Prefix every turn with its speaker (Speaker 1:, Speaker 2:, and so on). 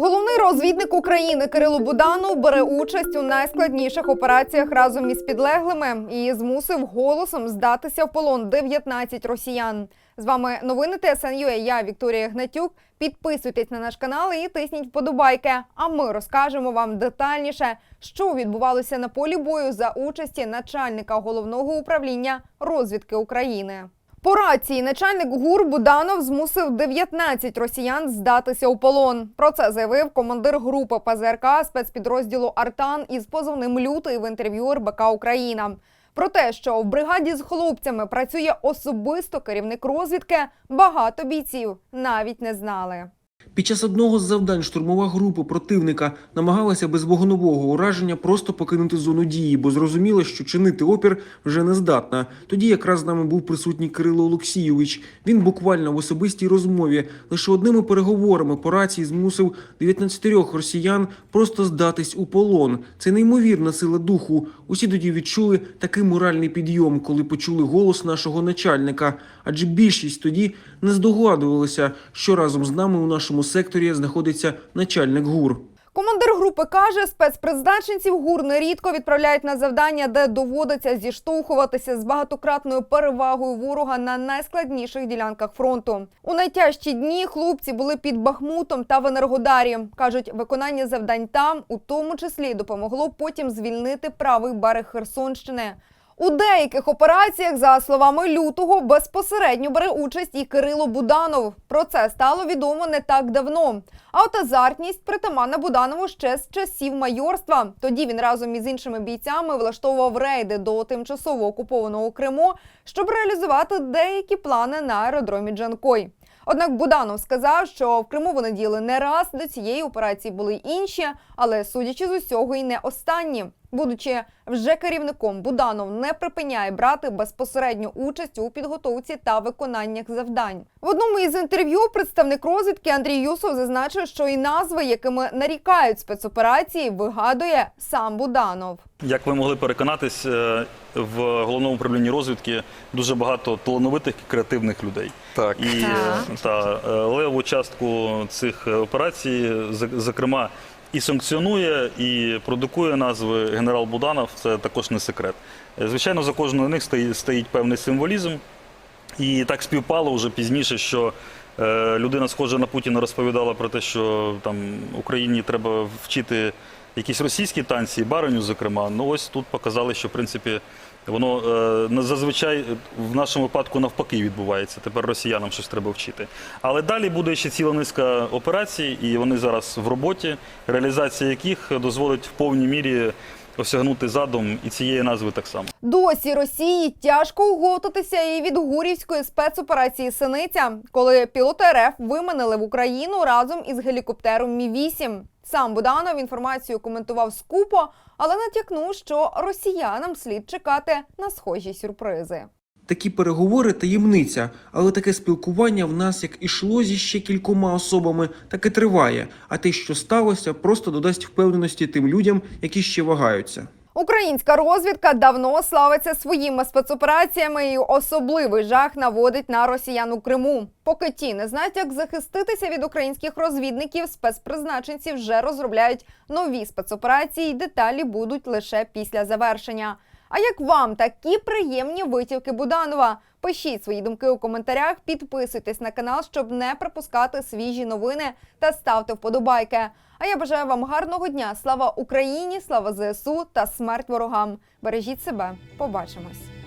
Speaker 1: Головний розвідник України Кирило Буданов бере участь у найскладніших операціях разом із підлеглими і змусив голосом здатися в полон 19 росіян. З вами новини ТСНЮА. Я Вікторія Гнатюк. Підписуйтесь на наш канал і тисніть вподобайки. А ми розкажемо вам детальніше, що відбувалося на полі бою за участі начальника головного управління розвідки України. По рації начальник ГУР Буданов змусив 19 росіян здатися у полон. Про це заявив командир групи ПЗРК спецпідрозділу Артан із позовним лютий в інтерв'ю РБК Україна. Про те, що в бригаді з хлопцями працює особисто керівник розвідки, багато бійців навіть не знали.
Speaker 2: Під час одного з завдань штурмова група противника намагалася без вогневого ураження просто покинути зону дії, бо зрозуміла, що чинити опір вже не здатна. Тоді якраз з нами був присутній Кирило Олексійович. Він буквально в особистій розмові лише одними переговорами по рації змусив 19 росіян просто здатись у полон. Це неймовірна сила духу. Усі тоді відчули такий моральний підйом, коли почули голос нашого начальника. Адже більшість тоді не здогадувалися, що разом з нами у нашому секторі знаходиться начальник ГУР.
Speaker 1: Командир групи каже, спецпризначенців ГУР нерідко відправляють на завдання, де доводиться зіштовхуватися з багатократною перевагою ворога на найскладніших ділянках фронту. У найтяжчі дні хлопці були під Бахмутом та в Енергодарі. кажуть, виконання завдань там, у тому числі, допомогло потім звільнити правий берег Херсонщини. У деяких операціях, за словами лютого, безпосередньо бере участь і Кирило Буданов. Про це стало відомо не так давно. А от азартність притаманна Буданову ще з часів майорства. Тоді він разом із іншими бійцями влаштовував рейди до тимчасово окупованого Криму, щоб реалізувати деякі плани на аеродромі Джанкой. Однак Буданов сказав, що в Криму вони діяли не раз до цієї операції були інші, але судячи з усього, і не останні. Будучи вже керівником, Буданов не припиняє брати безпосередню участь у підготовці та виконаннях завдань. В одному із інтерв'ю представник розвідки Андрій Юсов зазначив, що і назви, якими нарікають спецоперації, вигадує сам Буданов.
Speaker 3: Як ви могли переконатись, е, в головному управлінні розвідки дуже багато талановитих і креативних людей.
Speaker 4: Так.
Speaker 3: І е, та е, леву частку цих операцій, зокрема, і санкціонує, і продукує назви генерал Буданов. Це також не секрет. Е, Звичайно, за кожною з них стоїть, певний символізм. І так співпало вже пізніше, що е, людина, схожа на Путіна, розповідала про те, що там Україні треба вчити якісь російські танці, бариню, зокрема. Ну ось тут показали, що в принципі воно е, зазвичай в нашому випадку навпаки відбувається. Тепер росіянам щось треба вчити. Але далі буде ще ціла низка операцій, і вони зараз в роботі, реалізація яких дозволить в повній мірі осягнути задум і цієї назви так само.
Speaker 1: Досі Росії тяжко уготитися і від гурівської спецоперації Синиця, коли пілоти РФ виманили в Україну разом із гелікоптером Мі 8 Сам Буданов інформацію коментував скупо, але натякнув, що росіянам слід чекати на схожі сюрпризи.
Speaker 2: Такі переговори таємниця, але таке спілкування в нас як ішло зі ще кількома особами, так і триває. А те, що сталося, просто додасть впевненості тим людям, які ще вагаються.
Speaker 1: Українська розвідка давно славиться своїми спецопераціями і особливий жах наводить на росіян у Криму. Поки ті не знають, як захиститися від українських розвідників, спецпризначенці вже розробляють нові спецоперації. і Деталі будуть лише після завершення. А як вам такі приємні витівки Буданова? Пишіть свої думки у коментарях, підписуйтесь на канал, щоб не пропускати свіжі новини та ставте вподобайки. А я бажаю вам гарного дня. Слава Україні, слава ЗСУ та смерть ворогам. Бережіть себе. Побачимось.